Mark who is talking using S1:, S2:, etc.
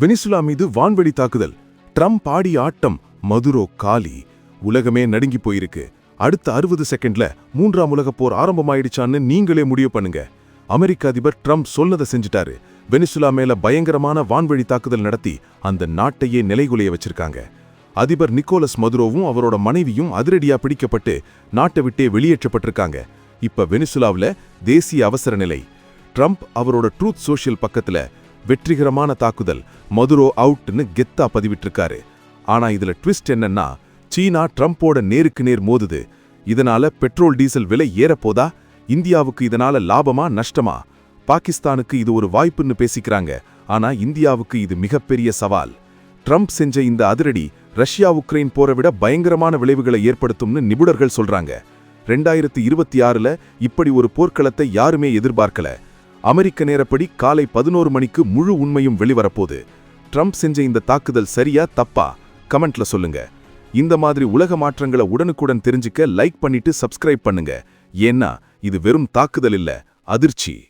S1: Venezuela மீது வான்வெளி தாக்குதல். ட்ரம்ப் ஆடி ஆட்டம் மதுரோ காலி. உலகமே நடுங்கி போயிருக்கு. அடுத்த அறுபது செகண்ட்ல மூன்றாம் உலகப் போர் ஆரம்பமாயிடுச்சான்னு நீங்களே முடிவு பண்ணுங்க. அமெரிக்க அதிபர் ட்ரம்ப் சொன்னதை செஞ்சுட்டாரு. வெனிசுலா மேல பயங்கரமான வான்வழி தாக்குதல் நடத்தி அந்த நாட்டையே நிலைகுலைய வச்சிருக்காங்க. அதிபர் நிக்கோலஸ் மதுரோவும் அவரோட மனைவியும் அதிரடியா பிடிக்கப்பட்டு நாட்டை விட்டே வெளியேற்றப்பட்டிருக்காங்க. இப்ப வெனிசுலாவுல தேசிய அவசர நிலை. ட்ரம்ப் அவரோட ட்ரூத் சோஷியல் பக்கத்துல வெற்றிகரமான தாக்குதல் மதுரோ அவுட்னு கெத்தா பதிவிட்டிருக்காரு. ஆனா இதுல ட்விஸ்ட் என்னன்னா சீனா ட்ரம்ப்போட நேருக்கு நேர் மோதுது. இதனால பெட்ரோல் டீசல் விலை ஏறப்போதா? இந்தியாவுக்கு இதனால லாபமா நஷ்டமா? பாகிஸ்தானுக்கு இது ஒரு வாய்ப்புன்னு பேசிக்கிறாங்க. ஆனா இந்தியாவுக்கு இது மிகப்பெரிய சவால். ட்ரம்ப் செஞ்ச இந்த அதிரடி ரஷ்யா உக்ரைன் போரை விட பயங்கரமான விளைவுகளை ஏற்படுத்தும்னு நிபுணர்கள் சொல்றாங்க. ரெண்டாயிரத்தி இருபத்தி ஆறுல இப்படி ஒரு போர்க்களத்தை யாருமே எதிர்பார்க்கல. அமெரிக்க நேரப்படி காலை பதினோரு மணிக்கு முழு உண்மையும் வெளிவரப்போது. ட்ரம்ப் செஞ்ச இந்த தாக்குதல் சரியா தப்பா? கமெண்ட்ல சொல்லுங்க. இந்த மாதிரி உலக மாற்றங்களை உடனுக்குடன் தெரிஞ்சுக்க லைக் பண்ணிட்டு சப்ஸ்கிரைப் பண்ணுங்க. ஏன்னா இது வெறும் தாக்குதல் இல்ல அதிர்ச்சி.